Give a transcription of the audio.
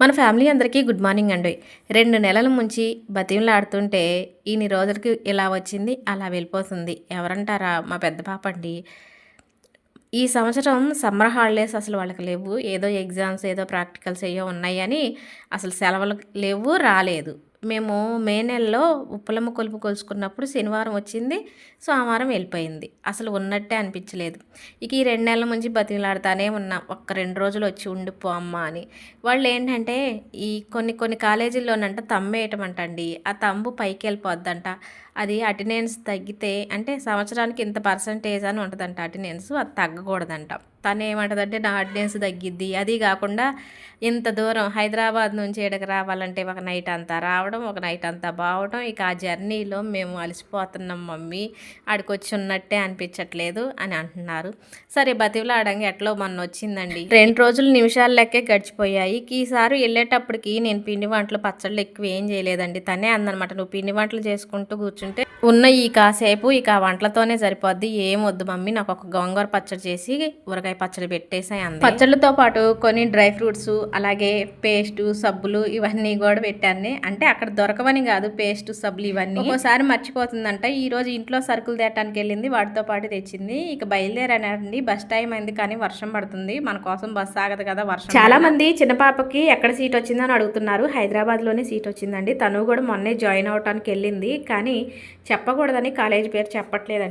మన ఫ్యామిలీ అందరికీ good morning అండి. రెండు నెలల ముంచి బతిమలాడుతుంటే ఇన్ని రోజులకి ఇలా వచ్చింది అలా వెళ్ళిపోతుంది. ఎవరంటారా మా పెద్ద పాప అండి? ఈ సంవత్సరం సమ్మర్ హాలిడేస్ అసలు వాళ్ళకి లేవు. ఏదో ఎగ్జామ్స్ ఏదో ప్రాక్టికల్స్ ఏవో ఉన్నాయని అసలు సెలవులు లేవు రాలేదు. మేము మే నెలలో ఉప్పలమ్మ కొలుపు కొలుసుకున్నప్పుడు శనివారం వచ్చింది. సోమవారం వెళ్ళిపోయింది. అసలు ఉన్నట్టే అనిపించలేదు. ఇక ఈ రెండు నెలల నుంచి బతిలాడుతానే ఉన్నాం. ఒక్క రెండు రోజులు వచ్చి ఉండిపో అమ్మ అని. వాళ్ళు ఏంటంటే ఈ కొన్ని కొన్ని కాలేజీల్లోనంట తమ్మేయటం అంటండి ఆ తంబు పైకి వెళ్ళిపోద్దంట. అది అటెండెన్స్ తగ్గితే అంటే సంవత్సరానికి ఇంత పర్సంటేజ్ అని ఉంటుందంట అటెండెన్స్. అది తగ్గకూడదంట. తను ఏమంటుందంటే నా అటెండెన్స్ తగ్గిద్ది. అది కాకుండా ఇంత దూరం హైదరాబాద్ నుంచి ఇక్కడికి రావాలంటే ఒక నైట్ అంతా రావడం ఒక నైట్ అంతా బావడం ఇక ఆ జర్నీలో మేము అలసిపోతున్నాం మమ్మీ ఆడికి వచ్చి ఉన్నట్టే అనిపించట్లేదు అని అంటున్నారు. సరే బతివలాడంగా ఎట్లో మొన్న వచ్చిందండి రెండు రోజులు నిమిషాలు లెక్కే గడిచిపోయాయి. ఈసారి వెళ్ళేటప్పటికి నేను పిండి వంటలు పచ్చళ్ళు ఎక్కువ ఏం చేయలేదండి. తనే అందనమాట నువ్వు పిండి వంటలు చేసుకుంటూ కూర్చుంటే ఉన్న ఈ కాసేపు ఇక ఆ వంటలతోనే సరిపోద్ది ఏం వద్దు మమ్మీ నాకు ఒక గోంగూర పచ్చడి చేసి ఊరగాయ పచ్చడి పెట్టేసాయి పచ్చళ్ళతో పాటు కొన్ని డ్రై ఫ్రూట్స్ అలాగే పేస్ట్ సబ్బులు ఇవన్నీ కూడా పెట్టాను అంటే అక్కడ దొరకవని కాదు పేస్ట్ సబ్బులు ఇవన్నీ. ఒకసారి మర్చిపోతుందంట ఈ రోజు ఇంట్లో సరుకులు తేటానికి వెళ్ళింది వాటితో పాటు తెచ్చింది. ఇక బయలుదేరానండి బస్ టైం అయింది కానీ వర్షం పడుతుంది. మన కోసం బస్ ఆగదు కదా వర్షం చాలా మంది చిన్న పాపకి ఎక్కడ సీట్ వచ్చిందని అడుగుతున్నారు. హైదరాబాద్లోనే సీట్ వచ్చిందండి. తను కూడా మొన్నే జాయిన్ అవటానికి వెళ్ళింది. కానీ చెప్పకూడదని కాలేజీ పేరు చెప్పట్లేదండి.